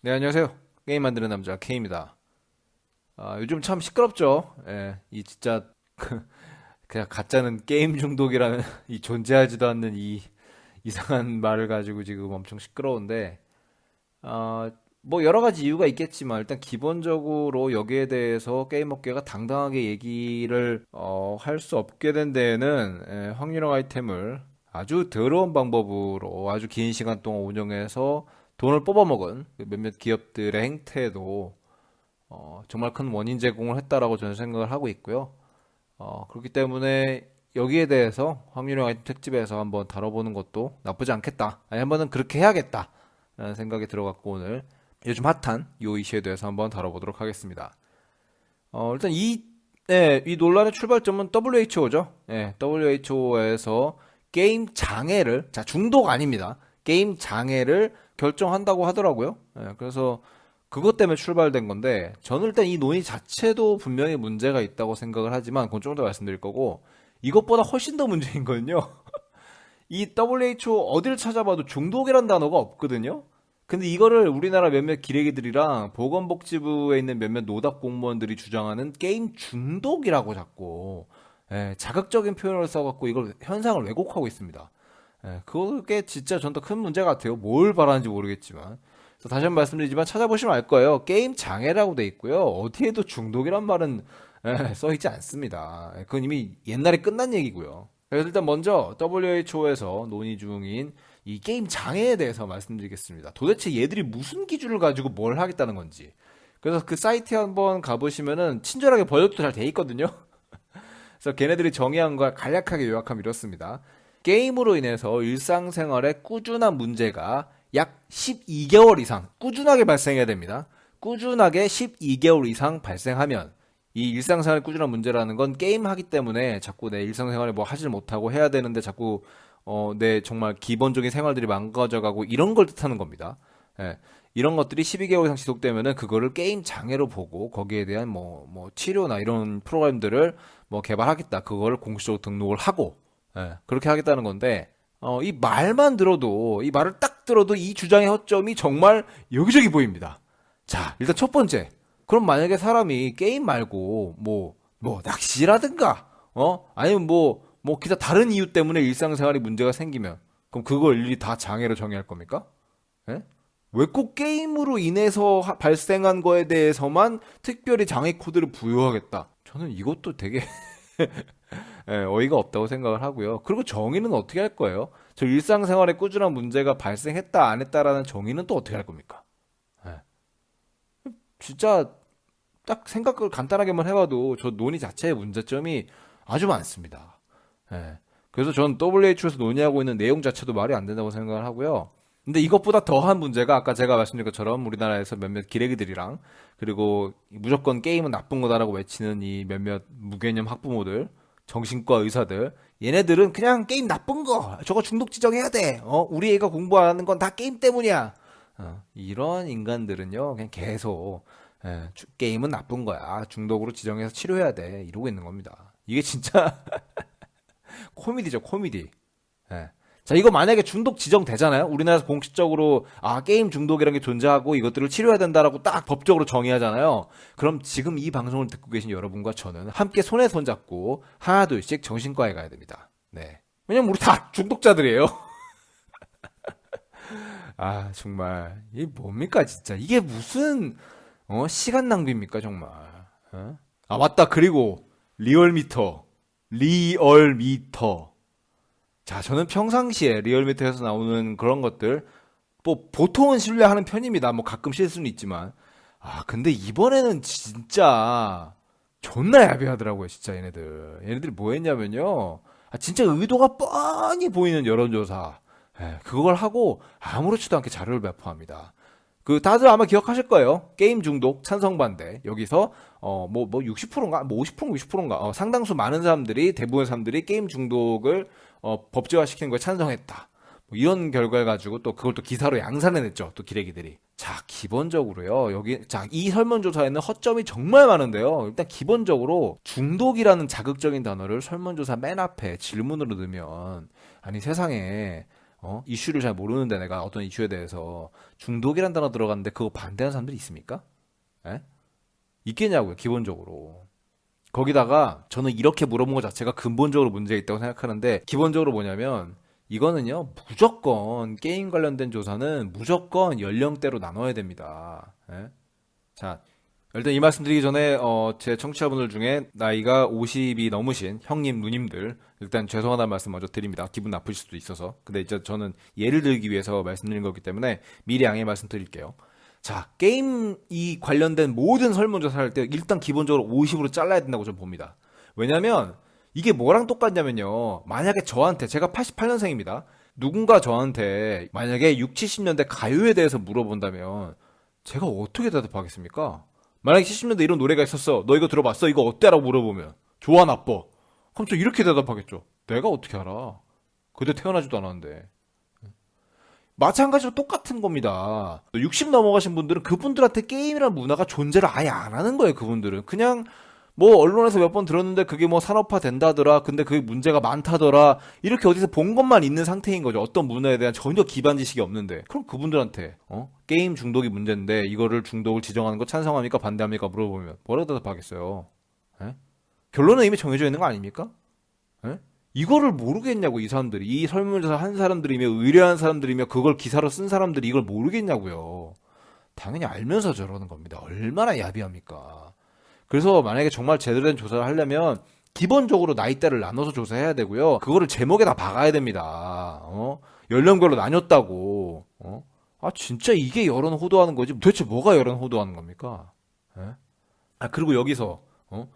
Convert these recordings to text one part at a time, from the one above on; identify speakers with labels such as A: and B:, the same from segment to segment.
A: 네, 안녕하세요. 게임 만드는 남자 K입니다. 아, 요즘 참 시끄럽죠? 예, 이 진짜, 그냥 가짜는 게임 중독이라는 이 존재하지도 않는 이 이상한 말을 가지고 지금 엄청 시끄러운데, 아, 뭐 여러 가지 이유가 있겠지만, 일단 기본적으로 여기에 대해서 게임 업계가 당당하게 얘기를, 어, 할 수 없게 된 데에는, 예, 확률형 아이템을 아주 더러운 방법으로 아주 긴 시간 동안 운영해서 돈을 뽑아먹은 그 몇몇 기업들의 행태도 어, 정말 큰 원인 제공을 했다라고 저는 생각을 하고 있고요. 어, 그렇기 때문에 여기에 대해서 확률형 아이템 특집에서 한번 다뤄보는 것도 나쁘지 않겠다. 아니, 한번은 그렇게 해야겠다. 라는 생각이 들어갖고 오늘 요즘 핫한 요 이슈에 대해서 한번 다뤄보도록 하겠습니다. 어, 일단 이, 네, 이 논란의 출발점은 WHO죠. 예, WHO에서 게임 장애를, 자, 중독 아닙니다. 게임 장애를 결정한다고 하더라고요. 예, 그래서 그것 때문에 출발된 건데, 저는 일단 이 논의 자체도 분명히 문제가 있다고 생각을 하지만, 그건 좀 더 말씀드릴 거고, 이것보다 훨씬 더 문제인 거는요. 이 WHO 어딜 찾아봐도 중독이란 단어가 없거든요. 근데 이거를 우리나라 몇몇 기레기들이랑 보건복지부에 있는 몇몇 노답 공무원들이 주장하는 게임 중독이라고 자꾸 예, 자극적인 표현을 써갖고 이걸 현상을 왜곡하고 있습니다. 예, 그게 진짜 전 더 큰 문제 같아요. 뭘 바라는지 모르겠지만. 다시 한 번 말씀드리지만 찾아보시면 알 거예요. 게임 장애라고 돼 있고요. 어디에도 중독이란 말은 예, 써 있지 않습니다. 예, 그건 이미 옛날에 끝난 얘기고요. 그래서 일단 먼저 WHO에서 논의 중인 이 게임 장애에 대해서 말씀드리겠습니다. 도대체 얘들이 무슨 기준을 가지고 뭘 하겠다는 건지. 그래서 그 사이트에 한번 가보시면은 친절하게 번역도 잘 돼 있거든요. 그래서 걔네들이 정의한 걸 간략하게 요약하면 이렇습니다. 게임으로 인해서 일상생활에 꾸준한 문제가 약 12개월 이상 꾸준하게 발생해야 됩니다. 꾸준하게 12개월 이상 발생하면 이 일상생활 꾸준한 문제라는 건 게임하기 때문에 자꾸 내 일상생활에 뭐 하질 못하고 해야 되는데 자꾸 어, 내 정말 기본적인 생활들이 망가져가고 이런 걸 뜻하는 겁니다. 예. 이런 것들이 12개월 이상 지속되면은 그거를 게임 장애로 보고 거기에 대한 뭐, 뭐 치료나 이런 프로그램들을 뭐 개발하겠다. 그거를 공식적으로 등록을 하고, 예. 그렇게 하겠다는 건데, 어, 이 말만 들어도, 이 말을 딱 들어도 이 주장의 허점이 정말 여기저기 보입니다. 자, 일단 첫 번째. 그럼 만약에 사람이 게임 말고, 뭐, 뭐, 낚시라든가, 어? 아니면 뭐, 뭐, 기타 다른 이유 때문에 일상생활에 문제가 생기면, 그럼 그걸 일일이 다 장애로 정의할 겁니까? 예? 왜꼭 게임으로 인해서 하- 발생한 거에 대해서만 특별히 장애 코드를 부여하겠다? 저는 이것도 되게 예, 어이가 없다고 생각을 하고요. 그리고 정의는 어떻게 할 거예요? 저 일상생활에 꾸준한 문제가 발생했다, 안 했다라는 정의는 또 어떻게 할 겁니까? 예. 진짜 딱 생각을 간단하게만 해봐도 저 논의 자체의 문제점이 아주 많습니다. 예. 그래서 전 WHO에서 논의하고 있는 내용 자체도 말이 안 된다고 생각을 하고요. 근데 이것보다 더한 문제가 아까 제가 말씀드린 것처럼 우리나라에서 몇몇 기레기들이랑 그리고 무조건 게임은 나쁜 거다라고 외치는 이 몇몇 무개념 학부모들, 정신과 의사들, 얘네들은 그냥 게임 나쁜 거, 저거 중독 지정해야 돼. 어, 우리 애가 공부하는 건 다 게임 때문이야. 어, 이런 인간들은요, 그냥 계속 예, 주- 게임은 나쁜 거야. 중독으로 지정해서 치료해야 돼. 이러고 있는 겁니다. 이게 진짜 코미디죠, 코미디. 예. 자, 이거 만약에 중독 지정되잖아요? 우리나라에서 공식적으로, 아, 게임 중독이라는 게 존재하고 이것들을 치료해야 된다라고 딱 법적으로 정의하잖아요? 그럼 지금 이 방송을 듣고 계신 여러분과 저는 함께 손에 손잡고 하나, 둘씩 정신과에 가야 됩니다. 네. 왜냐면 우리 다 중독자들이에요. 아, 정말. 이게 뭡니까, 진짜. 이게 무슨, 어, 시간 낭비입니까, 정말. 어? 아, 맞다. 그리고, 리얼미터. 리얼미터. 자, 저는 평상시에 리얼미터에서 나오는 그런 것들, 뭐, 보통은 신뢰하는 편입니다. 뭐, 가끔 실수는 있지만. 아, 근데 이번에는 진짜, 존나 야비하더라고요, 진짜 얘네들. 얘네들이 뭐 했냐면요. 아, 진짜 의도가 뻔히 보이는 여론조사. 예, 그걸 하고 아무렇지도 않게 자료를 배포합니다. 그 다들 아마 기억하실 거예요. 게임 중독 찬성 반대. 여기서 어뭐 뭐 60%인가 뭐 50% 60%인가 어, 상당수 많은 사람들이 대부분 사람들이 게임 중독을 어, 법제화시키는 거에 찬성했다. 뭐 이런 결과를 가지고 또 그걸 또 기사로 양산해냈죠. 또 기레기들이. 자, 기본적으로요. 여기 자, 이 설문조사에는 허점이 정말 많은데요. 일단 기본적으로 중독이라는 자극적인 단어를 설문조사 맨 앞에 질문으로 넣으면 아니 세상에 어? 이슈를 잘 모르는데 내가 어떤 이슈에 대해서 중독이란 단어 들어갔는데 그거 반대하는 사람들이 있습니까? 에? 있겠냐고요, 기본적으로. 거기다가 저는 이렇게 물어본 것 자체가 근본적으로 문제가 있다고 생각하는데 기본적으로 뭐냐면 이거는요 무조건 게임 관련된 조사는 무조건 연령대로 나눠야 됩니다. 예? 자 일단 이 말씀 드리기 전에 어, 제 청취자분들 중에 나이가 50이 넘으신 형님 누님들 일단 죄송하다는 말씀 먼저 드립니다. 기분 나쁘실 수도 있어서 근데 이제 저는 예를 들기 위해서 말씀드린 거기 때문에 미리 양해 말씀드릴게요. 자, 게임 이 관련된 모든 설문조사를 할 때 일단 기본적으로 50으로 잘라야 된다고 저는 봅니다. 왜냐면 이게 뭐랑 똑같냐면요. 만약에 저한테 제가 88년생입니다. 누군가 저한테 만약에 6, 70년대 가요에 대해서 물어본다면 제가 어떻게 대답하겠습니까? 만약에 70년대 이런 노래가 있었어. 너 이거 들어봤어? 이거 어때? 라고 물어보면 좋아 나빠. 그럼 저 이렇게 대답하겠죠. 내가 어떻게 알아? 그때 태어나지도 않았는데. 마찬가지로 똑같은 겁니다. 60 넘어가신 분들은 그분들한테 게임이라는 문화가 존재를 아예 안 하는 거예요, 그분들은. 그냥 뭐 언론에서 몇 번 들었는데 그게 뭐 산업화 된다더라. 근데 그게 문제가 많다더라. 이렇게 어디서 본 것만 있는 상태인 거죠. 어떤 문화에 대한 전혀 기반 지식이 없는데. 그럼 그분들한테 어? 게임 중독이 문제인데 이거를 중독을 지정하는 거 찬성합니까? 반대합니까? 물어보면 뭐라고 대답하겠어요? 예? 결론은 이미 정해져 있는 거 아닙니까? 예? 이거를 모르겠냐고 이 사람들이 이 설문조사 한 사람들이며 의뢰한 사람들이며 그걸 기사로 쓴 사람들이 이걸 모르겠냐고요. 당연히 알면서 저러는 겁니다. 얼마나 야비합니까? 그래서 만약에 정말 제대로 된 조사를 하려면 기본적으로 나이대를 나눠서 조사해야 되고요. 그거를 제목에다 박아야 됩니다. 어? 연령별로 나뉘었다고. 어? 아 진짜 이게 여론 호도하는 거지. 도대체 뭐가 여론 호도하는 겁니까? 예? 아 그리고 여기서 어?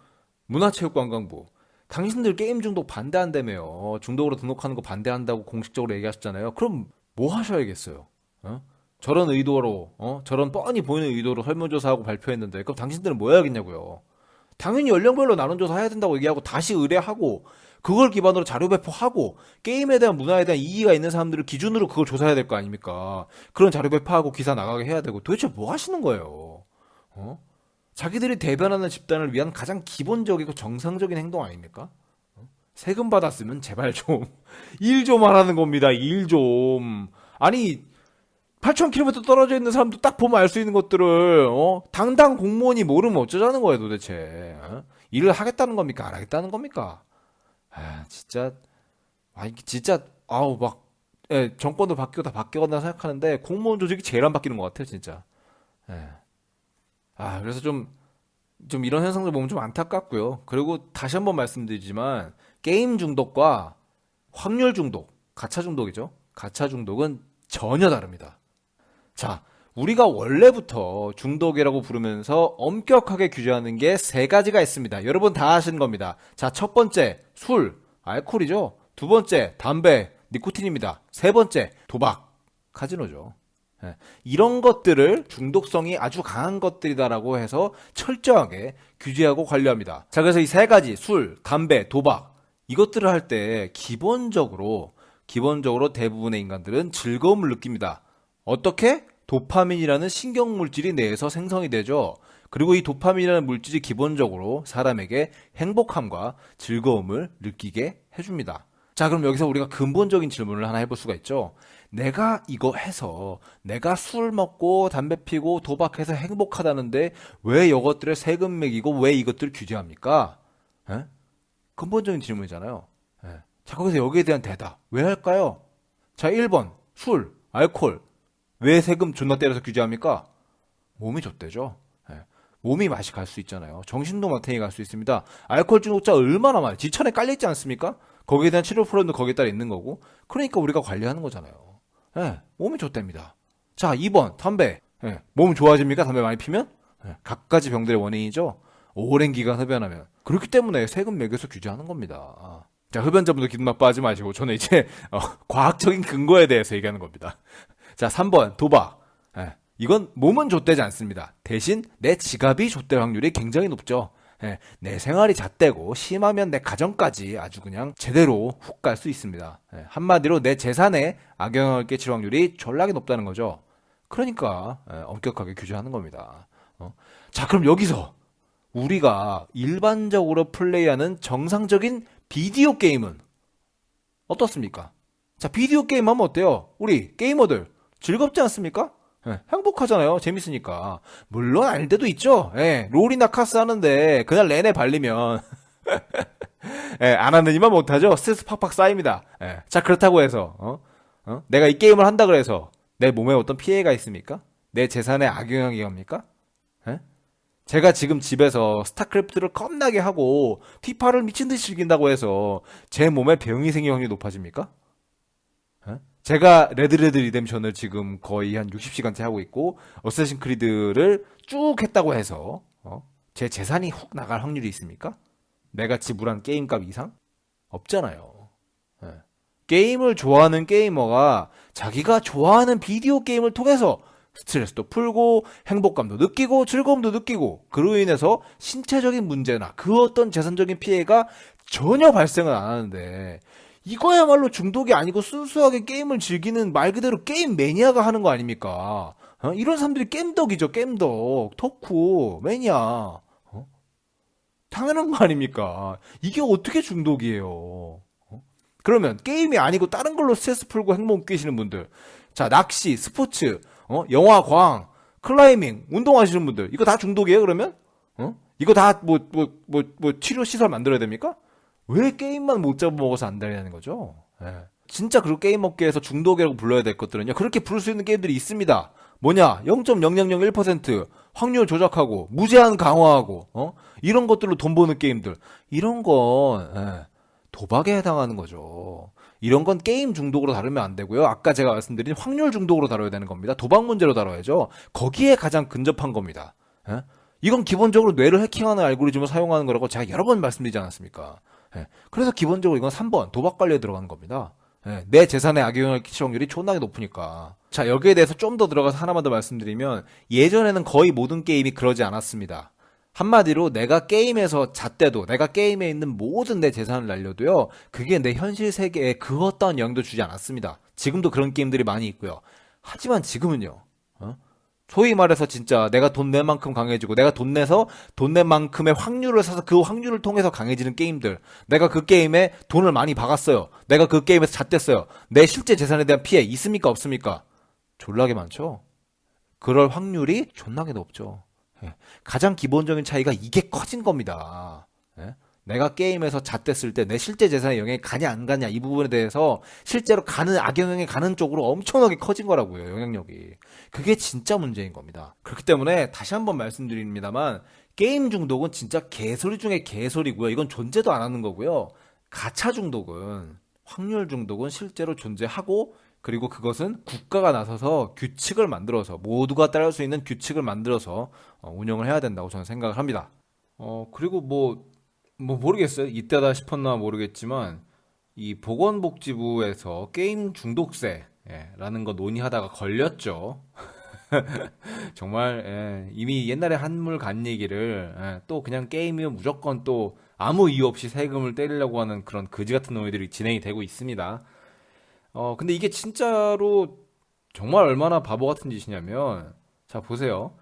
A: 문화체육관광부 당신들 게임 중독 반대한다며요. 중독으로 등록하는 거 반대한다고 공식적으로 얘기하셨잖아요. 그럼 뭐 하셔야겠어요? 어? 저런 의도로, 어? 저런 뻔히 보이는 의도로 설문조사하고 발표했는데, 그럼 당신들은 뭐 해야겠냐고요? 당연히 연령별로 나눈 조사 해야 된다고 얘기하고 다시 의뢰하고 그걸 기반으로 자료 배포하고 게임에 대한 문화에 대한 이의가 있는 사람들을 기준으로 그걸 조사해야 될 거 아닙니까? 그런 자료 배포하고 기사 나가게 해야 되고 도대체 뭐 하시는 거예요? 어? 자기들이 대변하는 집단을 위한 가장 기본적이고 정상적인 행동 아닙니까? 어? 세금 받았으면 제발 좀 일 좀 하라는 겁니다. 일 좀. 아니 8,000km 떨어져 있는 사람도 딱 보면 알 수 있는 것들을 어? 당당 공무원이 모르면 어쩌자는 거예요, 도대체. 어? 일을 하겠다는 겁니까? 안 하겠다는 겁니까? 아, 진짜 아, 진짜 아우 막 예, 정권도 바뀌고 다 바뀌었나 생각하는데 공무원 조직이 제일 안 바뀌는 것 같아요, 진짜. 예. 아, 그래서 좀, 좀 이런 현상들 보면 좀 안타깝고요. 그리고 다시 한번 말씀드리지만, 게임 중독과 확률 중독, 가차 중독이죠. 가차 중독은 전혀 다릅니다. 자, 우리가 원래부터 중독이라고 부르면서 엄격하게 규제하는 게 세 가지가 있습니다. 여러분 다 아시는 겁니다. 자, 첫 번째, 술, 알코올이죠. 두 번째, 담배, 니코틴입니다. 세 번째, 도박, 카지노죠. 예, 이런 것들을 중독성이 아주 강한 것들이다라고 해서 철저하게 규제하고 관리합니다. 자, 그래서 이 세 가지, 술, 담배, 도박, 이것들을 할 때 기본적으로, 기본적으로 대부분의 인간들은 즐거움을 느낍니다. 어떻게? 도파민이라는 신경 물질이 뇌에서 생성이 되죠. 그리고 이 도파민이라는 물질이 기본적으로 사람에게 행복함과 즐거움을 느끼게 해줍니다. 자, 그럼 여기서 우리가 근본적인 질문을 하나 해볼 수가 있죠. 내가 이거 해서 내가 술 먹고 담배 피고 도박해서 행복하다는데 왜 이것들을 세금 매기고 왜 이것들을 규제합니까? 에? 근본적인 질문이잖아요. 에. 자, 거기서 여기에 대한 대답. 왜 할까요? 자, 1번. 술, 알코올. 왜 세금 존나 때려서 규제합니까? 몸이 좋대죠. 예. 몸이 맛이 갈 수 있잖아요. 정신도 마탱이 갈 수 있습니다. 알코올 중독자 얼마나 많아요. 지천에 깔려있지 않습니까? 거기에 대한 치료 프로그램도 거기에 따라 있는 거고. 그러니까 우리가 관리하는 거잖아요. 예. 몸이 좋답니다. 자, 2번. 담배. 예. 몸 좋아집니까? 담배 많이 피면? 예. 각가지 병들의 원인이죠. 오랜 기간 흡연하면. 그렇기 때문에 세금 매겨서 규제하는 겁니다. 자, 흡연자분들 기분 나빠하지 마시고 저는 이제 어, 과학적인 근거에 대해서 얘기하는 겁니다. 자, 3번 도박. 예, 이건 몸은 좆되지 않습니다. 대신 내 지갑이 좆될 확률이 굉장히 높죠. 예, 내 생활이 잣되고 심하면 내 가정까지 아주 그냥 제대로 훅 갈 수 있습니다. 예, 한마디로 내 재산에 악영향을 끼칠 확률이 졸라게 높다는 거죠. 그러니까 예, 엄격하게 규제하는 겁니다. 어? 자, 그럼 여기서 우리가 일반적으로 플레이하는 정상적인 비디오 게임은 어떻습니까? 자, 비디오 게임 하면 어때요? 우리 게이머들 즐겁지 않습니까? 예, 행복하잖아요. 재밌으니까. 물론 아닐 때도 있죠. 예, 롤이나 카스 하는데 그날 내내 발리면 예, 안 하는 이만 못하죠. 스트레스 팍팍 쌓입니다. 예, 자 그렇다고 해서 어? 어? 내가 이 게임을 한다 그래서 내 몸에 어떤 피해가 있습니까? 내 재산에 악영향이 갑니까? 예? 제가 지금 집에서 스타크래프트를 겁나게 하고 피파를 미친 듯이 즐긴다고 해서 제 몸에 병이 생길 확률이 높아집니까? 예? 제가 레드레드 리뎀션을 지금 거의 한 60시간째 하고 있고 어쌔신 크리드를 쭉 했다고 해서 어? 제 재산이 훅 나갈 확률이 있습니까? 내가 지불한 게임값 이상? 없잖아요. 예. 게임을 좋아하는 게이머가 자기가 좋아하는 비디오 게임을 통해서 스트레스도 풀고 행복감도 느끼고 즐거움도 느끼고 그로 인해서 신체적인 문제나 그 어떤 재산적인 피해가 전혀 발생을 안 하는데 이거야말로 중독이 아니고 순수하게 게임을 즐기는 말 그대로 게임 매니아가 하는 거 아닙니까? 어? 이런 사람들이 겜덕이죠, 겜덕. 덕후, 매니아. 어? 당연한 거 아닙니까? 이게 어떻게 중독이에요? 어? 그러면 게임이 아니고 다른 걸로 스트레스 풀고 행복 느끼시는 분들. 자, 낚시, 스포츠, 어? 영화, 과학, 클라이밍, 운동하시는 분들. 이거 다 중독이에요, 그러면? 어? 이거 다 뭐, 뭐, 뭐, 뭐, 치료 시설 만들어야 됩니까? 왜 게임만 못 잡아먹어서 안 되냐는 거죠. 예. 진짜 그리고 게임 업계에서 중독이라고 불러야 될 것들은요. 그렇게 부를 수 있는 게임들이 있습니다. 뭐냐? 0.0001% 확률 조작하고 무제한 강화하고 어? 이런 것들로 돈 버는 게임들. 이런 건 예, 도박에 해당하는 거죠. 이런 건 게임 중독으로 다루면 안 되고요. 아까 제가 말씀드린 확률 중독으로 다뤄야 되는 겁니다. 도박 문제로 다뤄야죠. 거기에 가장 근접한 겁니다. 예? 이건 기본적으로 뇌를 해킹하는 알고리즘을 사용하는 거라고 제가 여러 번 말씀드리지 않았습니까? 예. 그래서 기본적으로 이건 3번 도박 관리에 들어가는 겁니다. 예. 내 재산에 악영향을 끼칠 확률이 존나게 높으니까. 자 여기에 대해서 좀 더 들어가서 하나만 더 말씀드리면 예전에는 거의 모든 게임이 그러지 않았습니다. 한마디로 내가 게임에서 잣대도 내가 게임에 있는 모든 내 재산을 날려도요 그게 내 현실 세계에 그 어떤 영향도 주지 않았습니다. 지금도 그런 게임들이 많이 있고요. 하지만 지금은요. 어? 소위 말해서 진짜 내가 돈 낼 만큼 강해지고 내가 돈 내서 돈낼 만큼의 확률을 사서 그 확률을 통해서 강해지는 게임들 내가 그 게임에 돈을 많이 박았어요 내가 그 게임에서 잣댔어요 내 실제 재산에 대한 피해 있습니까 없습니까 졸라게 많죠 그럴 확률이 존나게 높죠 예. 가장 기본적인 차이가 이게 커진 겁니다 예? 내가 게임에서 잣댔을 때 내 실제 재산에 영향이 가냐 안 가냐 이 부분에 대해서 실제로 가는 악영향이 가는 쪽으로 엄청나게 커진 거라고요 영향력이. 그게 진짜 문제인 겁니다. 그렇기 때문에 다시 한번 말씀드립니다만 게임 중독은 진짜 개소리 중에 개소리고요. 이건 존재도 안 하는 거고요. 가차 중독은 확률 중독은 실제로 존재하고 그리고 그것은 국가가 나서서 규칙을 만들어서 모두가 따를 수 있는 규칙을 만들어서 어, 운영을 해야 된다고 저는 생각을 합니다. 어 그리고 뭐 뭐 모르겠어요. 이때다 싶었나 모르겠지만 이 보건복지부에서 게임 중독세라는 거 논의하다가 걸렸죠. 정말 예, 이미 옛날에 한물 간 얘기를 예, 또 그냥 게임이면 무조건 또 아무 이유 없이 세금을 때리려고 하는 그런 거지 같은 논의들이 진행이 되고 있습니다. 어 근데 이게 진짜로 정말 얼마나 바보 같은 짓이냐면 자 보세요.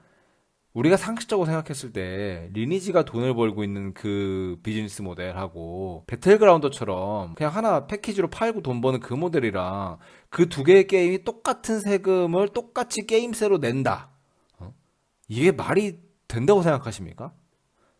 A: 우리가 상식적으로 생각했을 때 리니지가 돈을 벌고 있는 그 비즈니스 모델하고 배틀그라운드처럼 그냥 하나 패키지로 팔고 돈 버는 그 모델이랑 그 두 개의 게임이 똑같은 세금을 똑같이 게임세로 낸다. 어? 이게 말이 된다고 생각하십니까?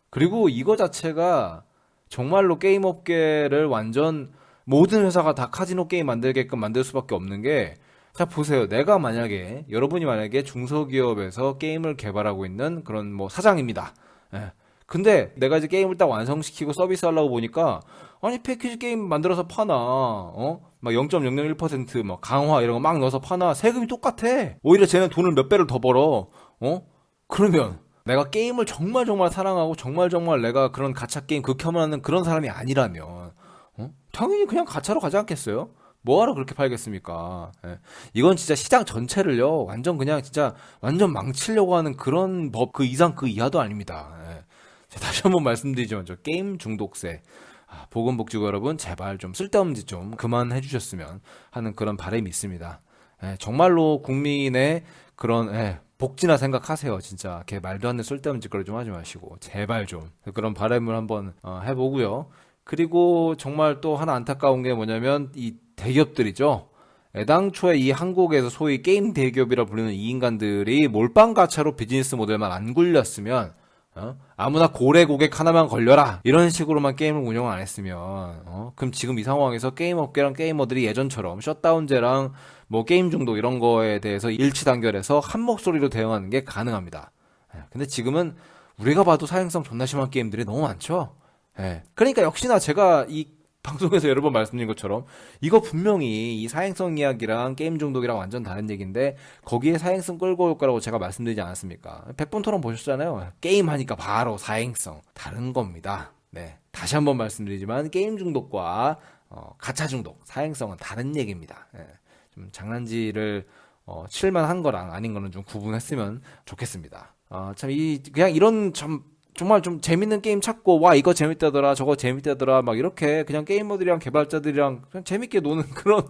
A: 그리고 이거 자체가 정말로 게임 업계를 완전 모든 회사가 다 카지노 게임 만들게끔 만들 수밖에 없는 게 자, 보세요. 내가 만약에, 여러분이 만약에 중소기업에서 게임을 개발하고 있는 그런 뭐 사장입니다. 예. 근데 내가 이제 게임을 딱 완성시키고 서비스 하려고 보니까, 아니, 패키지 게임 만들어서 파나, 어? 막 0.001%막 강화 이런 거 막 넣어서 파나, 세금이 똑같아. 오히려 쟤는 돈을 몇 배를 더 벌어. 어? 그러면, 내가 게임을 정말 정말 사랑하고 정말 정말 내가 그런 가챠 게임 극혐하는 그런 사람이 아니라면, 어? 당연히 그냥 가차로 가지 않겠어요? 뭐하러 그렇게 팔겠습니까? 예. 이건 진짜 시장 전체를요, 완전 그냥 진짜 완전 망치려고 하는 그런 법 그 이상 그 이하도 아닙니다. 예. 자, 다시 한번 말씀드리지만 저 게임 중독세. 아, 보건복지구 여러분 제발 좀 쓸데없는 짓 좀 그만해 주셨으면 하는 그런 바람이 있습니다. 예, 정말로 국민의 그런 예, 복지나 생각하세요. 진짜 걔 말도 안 되는 쓸데없는 짓거리 좀 하지 마시고 제발 좀 그런 바람을 한번 어, 해보고요. 그리고 정말 또 하나 안타까운 게 뭐냐면 이 대기업들이죠. 애당초에 이 한국에서 소위 게임 대기업이라 불리는 이 인간들이 몰빵 가차로 비즈니스 모델만 안 굴렸으면 어? 아무나 고래 고객 하나만 걸려라 이런 식으로만 게임을 운영 안 했으면 어? 그럼 지금 이 상황에서 게임 업계랑 게이머들이 예전처럼 셧다운제랑 뭐 게임 중독 이런 거에 대해서 일치 단결해서 한 목소리로 대응하는 게 가능합니다. 예, 근데 지금은 우리가 봐도 사행성 존나 심한 게임들이 너무 많죠. 예. 그러니까 역시나 제가 이 방송에서 여러 번 말씀드린 것처럼 이거 분명히 이 사행성 이야기랑 게임 중독이랑 완전 다른 얘기인데 거기에 사행성 끌고 올 거라고 제가 말씀드리지 않았습니까? 100번 토론 보셨잖아요. 게임 하니까 바로 사행성 다른 겁니다. 네. 다시 한번 말씀드리지만 게임 중독과 어, 가차 중독, 사행성은 다른 얘기입니다. 예. 좀 장난질을 어, 칠만한 거랑 아닌 거는 좀 구분했으면 좋겠습니다. 아, 참, 이, 그냥 이런 참, 정말 좀 재밌는 게임 찾고, 와, 이거 재밌다더라, 저거 재밌다더라, 막 이렇게 그냥 게이머들이랑 개발자들이랑 그냥 재밌게 노는 그런,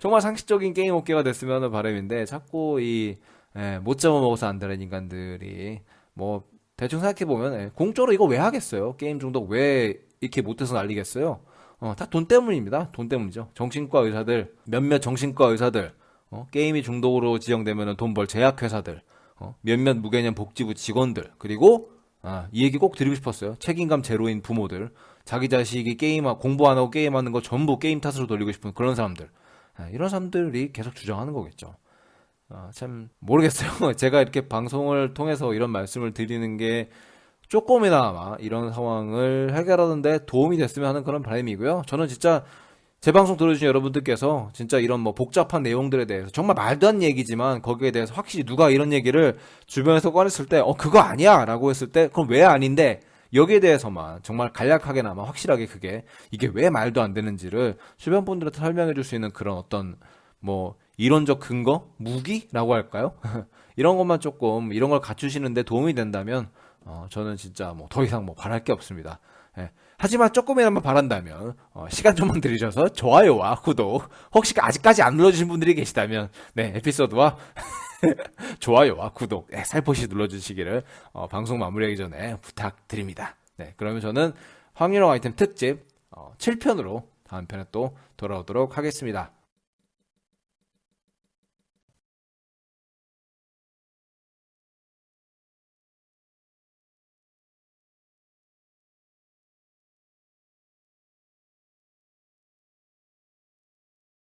A: 정말 상식적인 게임 업계가 됐으면 하는 바람인데, 자꾸 이, 예, 못 잡아먹어서 안 되는 인간들이, 뭐, 대충 생각해보면, 예, 공짜로 이거 왜 하겠어요? 게임 중독 왜 이렇게 못해서 난리겠어요? 어, 다 돈 때문입니다. 돈 때문이죠. 정신과 의사들, 몇몇 정신과 의사들, 어, 게임이 중독으로 지정되면 돈 벌 제약회사들, 어, 몇몇 무개념 복지부 직원들, 그리고, 아, 이 얘기 꼭 드리고 싶었어요. 책임감 제로인 부모들, 자기 자식이 게임, 공부 안 하고 게임하는 거 전부 게임 탓으로 돌리고 싶은 그런 사람들. 아, 이런 사람들이 계속 주장하는 거겠죠. 아, 참, 모르겠어요. 제가 이렇게 방송을 통해서 이런 말씀을 드리는 게 조금이나마 이런 상황을 해결하는데 도움이 됐으면 하는 그런 바람이고요. 저는 진짜 제 방송 들어주신 여러분들께서 진짜 이런 뭐 복잡한 내용들에 대해서 정말 말도 안 얘기지만 거기에 대해서 확실히 누가 이런 얘기를 주변에서 꺼냈을 때 어 그거 아니야 라고 했을 때 그럼 왜 아닌데 여기에 대해서만 정말 간략하게나마 확실하게 그게 이게 왜 말도 안 되는지를 주변 분들한테 설명해 줄 수 있는 그런 어떤 뭐 이론적 근거 무기라고 할까요? 이런 것만 조금 이런 걸 갖추시는데 도움이 된다면 어, 저는 진짜 뭐 더 이상 뭐 바랄 게 없습니다. 예. 하지만 조금이나마 바란다면 어, 시간 좀만 들이셔서 좋아요와 구독 혹시 아직까지 안 눌러주신 분들이 계시다면 네 에피소드와 좋아요와 구독 네, 살포시 눌러주시기를 어, 방송 마무리하기 전에 부탁드립니다. 네 그러면 저는 확률형 아이템 특집 어, 7편으로 다음 편에 또 돌아오도록 하겠습니다.